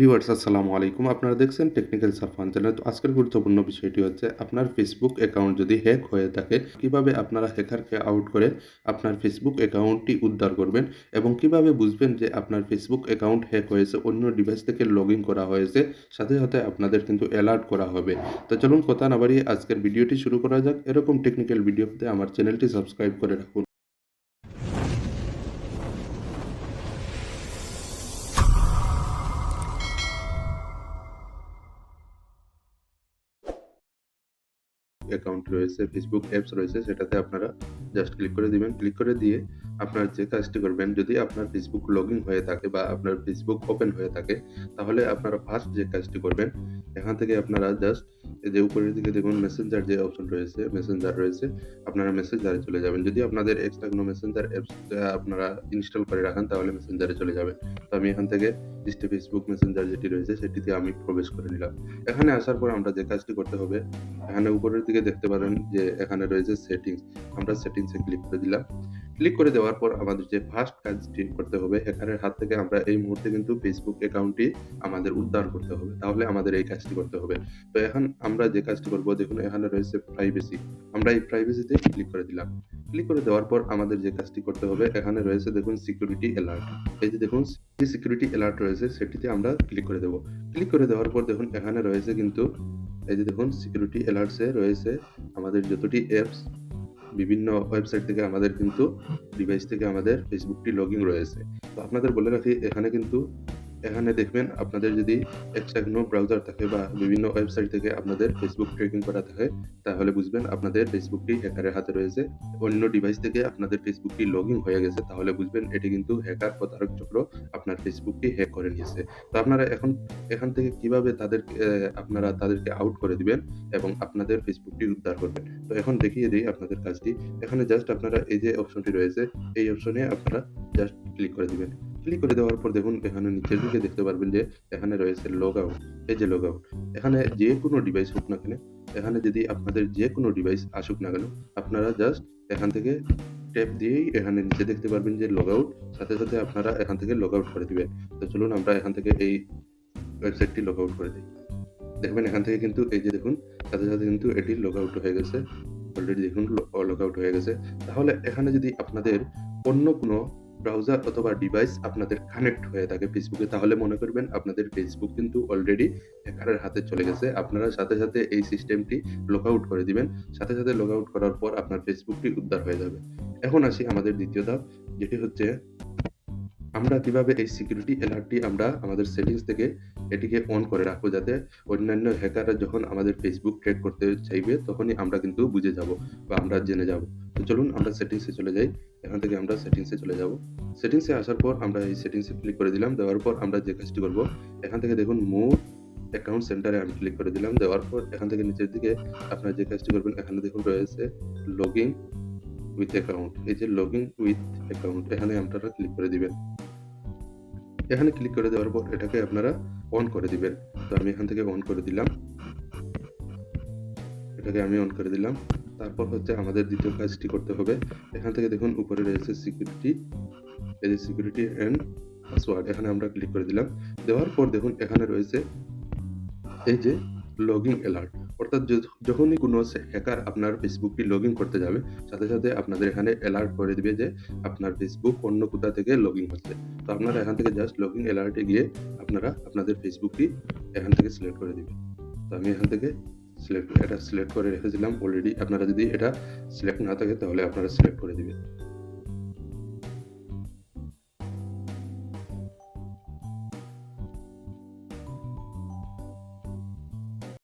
Viewers, আসসালামু আলাইকুম। আপনারা দেখছেন টেকনিক্যাল সারফান চ্যানেল তো আজকের গুরুত্বপূর্ণ বিষয়টি হচ্ছে, আপনার ফেসবুক অ্যাকাউন্ট যদি হ্যাক হয়ে থাকে, কীভাবে আপনারা হ্যাকারকে আউট করে আপনার ফেসবুক অ্যাকাউন্টটি উদ্ধার করবেন এবং কীভাবে বুঝবেন যে আপনার ফেসবুক অ্যাকাউন্ট হ্যাক হয়েছে, অন্য ডিভাইস থেকে লগ ইন করা হয়েছে, সাথে সাথে আপনাদের কিন্তু অ্যালার্ট করা হবে। তো চলুন, কথা না বাড়িয়ে আজকের ভিডিওটি শুরু করা যাক। এরকম টেকনিক্যাল ভিডিওতে আমার চ্যানেলটি সাবস্ক্রাইব করে রাখুন। অ্যাকাউন্ট রয়েছে ফেসবুক অ্যাপস রয়েছে, সেটাতে আপনারা জাস্ট ক্লিক করে দিবেন। ক্লিক করে দিয়ে আপনার যে কাজটি করবেন, যদি আপনার ফেসবুক লগ হয়ে থাকে বা আপনার ফেসবুক ওপেন হয়ে থাকে, তাহলে আপনারা ফার্স্ট যে কাজটি করবেন, এখান থেকে আপনারা জাস্ট যে উপরের দিকে দেখুন মেসেঞ্জার যে অপশন রয়েছে মেসেঞ্জার রয়েছে, আপনারা মেসেঞ্জারে চলে যাবেন। যদি আপনাদের এক্সট্রা কোনো মেসেঞ্জার অ্যাপস আপনারা ইনস্টল করে রাখেন, তাহলে মেসেঞ্জারে চলে যাবেন তো আমি এখান থেকে লিস্টে ফেসবুক মেসেঞ্জার যেটি রয়েছে, সেটিতে আমি প্রবেশ করে নিলাম। এখানে আসার পর আমরা যে কাজটি করতে হবে, এখানে উপরের দিকে দেখতে পারেন যে এখানে রয়েছে সেটিংস আমরা সেটিংসে ক্লিক করে দিলাম। ক্লিক করে দেওয়ার পর আমাদের যে ফার্স্ট কাজটি করতে হবে হ্যাকারের হাত থেকে আমরা এই মুহূর্তে কিন্তু ফেসবুক অ্যাকাউন্টটি আমাদের উদ্ধার করতে হবে। তাহলে আমাদের এই কাজটি করতে হবে। তো এখন আমরা যে কাজটি করব, দেখুন এখানে রয়েছে প্রাইভেসি আমরা এই প্রাইভেসিতে ক্লিক করে দিলাম। ক্লিক করে দেওয়ার পর আমাদের যে কাজটি করতে হবে, এখানে রয়েছে দেখুন সিকিউরিটি অ্যালার্ট এই যে দেখুন, যে সিকিউরিটি অ্যালার্ট রয়েছে, সেটিতে আমরা ক্লিক করে দেব। ক্লিক করে দেওয়ার পর দেখুন এখানে রয়েছে কিন্তু, এই যে দেখুন সিকিউরিটি অ্যালার্টসে রয়েছে আমাদের যতটি অ্যাপস বিভিন্ন ওয়েবসাইট থেকে আমাদের কিন্তু ডিভাইস থেকে আমাদের ফেসবুকটি লগ রয়েছে। তো আপনাদের বলে রাখি, এখানে কিন্তু এখানে দেখবেন আপনাদের যদি এক্সট্রা কোনো ব্রাউজার থাকে বা বিভিন্ন ওয়েবসাইট থেকে আপনাদের ফেসবুক ট্রেকিং করা থাকে, তাহলে বুঝবেন আপনাদের ফেসবুকটি হ্যাকারের হাতে রয়েছে। অন্য ডিভাইস থেকে আপনাদের ফেসবুকটি লগ ইন হয়ে গেছে, তাহলে বুঝবেন এটি কিন্তু হ্যাকার প্রতারক চক্র আপনার ফেসবুকটি হ্যাক করে নিয়েছে। তো আপনারা এখন, এখান থেকে কীভাবে তাদের আপনারা তাদেরকে আউট করে দিবেন এবং আপনাদের ফেসবুকটি উদ্ধার করবেন? তো এখন দেখিয়ে দিই আপনাদের কাজটি। এখানে জাস্ট আপনারা এই যে অপশনটি রয়েছে, এই অপশনে আপনারা জাস্ট ক্লিক করে দিবেন। ক্লিক করে দেওয়ার পর দেখুন, এখানে নিচের দিকে দেখতে পারবেন যে এখানে রয়েছে লগ আউট এই যে লগ আউট এখানে যে কোনো ডিভাইস হোক না কেন, এখানে যদি আপনাদের যে কোনো ডিভাইস আসুক না কেন, আপনারা জাস্ট এখান থেকে ট্যাপ দিয়েই এখানে নিচে দেখতে পারবেন যে লগ আউট সাথে সাথে আপনারা এখান থেকে লগ আউট করে দিবেন। তো চলুন আমরা এখান থেকে এই ওয়েবসাইটটি লগ আউট করে দিই। দেখবেন এখান থেকে কিন্তু এই যে দেখুন, সাথে সাথে কিন্তু এটি লগ আউট হয়ে গেছে। অলরেডি দেখুন লগ আউট হয়ে গেছে। তাহলে এখানে যদি আপনাদের অন্য কোনো ব্রাউজার অথবা ডিভাইস আপনাদের কানেক্ট হয়ে থাকে ফেসবুকে তাহলে মনে করবেন আপনাদের ফেসবুক কিন্তু অলরেডি হ্যাকারের হাতে চলে গেছে। আপনারা সাথে সাথে এই সিস্টেমটি লগ আউট করে দিবেন। সাথে সাথে লগ আউট করার পর আপনার ফেসবুকটি উদ্ধার হয়ে যাবে। এখন আসি আমাদের দ্বিতীয় ধাপ, যেটি হচ্ছে আমরা কীভাবে এই সিকিউরিটি অ্যালার্টটি আমরা আমাদের সেটিংস থেকে এটিকে অন করে রাখব যাতে অন্যান্য হ্যাকাররা যখন আমাদের ফেসবুক ট্রেড করতে চাইবে, তখনই আমরা কিন্তু বুঝে যাব বা আমরা জেনে যাব। তো চলুন আমরা সেটিংসে চলে যাই। এখান থেকে আমরা সেটিংসে চলে যাব। সেটিংসে আসার পর আমরা এই সেটিংসে ক্লিক করে দিলাম। দেওয়ার পর আমরা যে কাজটি করব, এখান থেকে দেখুন মুভ অ্যাকাউন্ট সেন্টারে আমি ক্লিক করে দিলাম। দেওয়ার পর এখান থেকে নিচের দিকে আপনারা যে কাজটি করবেন, এখানে দেখুন রয়েছে লগ ইন উইথ অ্যাকাউন্ট এই যে লগইন উইথ অ্যাকাউন্ট এখানে আপনারা ক্লিক করে দিবেন। এখানে ক্লিক করে দেওয়ার পর এটাকে আপনারা অন করে দিবেন। তো আমি এখান থেকে অন করে দিলাম। এটাকে আমি অন করে দিলাম। তারপর হচ্ছে আমাদের দ্বিতীয় কাজটি করতে হবে। এখান থেকে দেখুন, উপরে রয়েছে সিকিউরিটি এই যে সিকিউরিটি অ্যান্ড পাসওয়ার্ড এখানে আমরা ক্লিক করে দিলাম। দেওয়ার পর দেখুন, এখানে রয়েছে এই যে লগ ইন অ্যালার্ট অর্থাৎ যখনই কোনো হ্যাকার আপনার ফেসবুকটি লগ ইন করতে যাবে, সাথে সাথে আপনাদের এখানে অ্যালার্ট করে দিবে যে আপনার ফেসবুক অন্য কোথা থেকে লগ ইন হচ্ছে। তো আপনারা এখান থেকে জাস্ট লগ ইন অ্যালার্টে গিয়ে আপনারা আপনাদের ফেসবুকটি এখান থেকে সিলেক্ট করে দিবেন। তো আমি এখান থেকে সিলেক্ট এটা সিলেক্ট করে রেখেছিলাম। অলরেডি আপনারা যদি এটা সিলেক্ট না থাকে, তাহলে আপনারা সিলেক্ট করে দিবেন।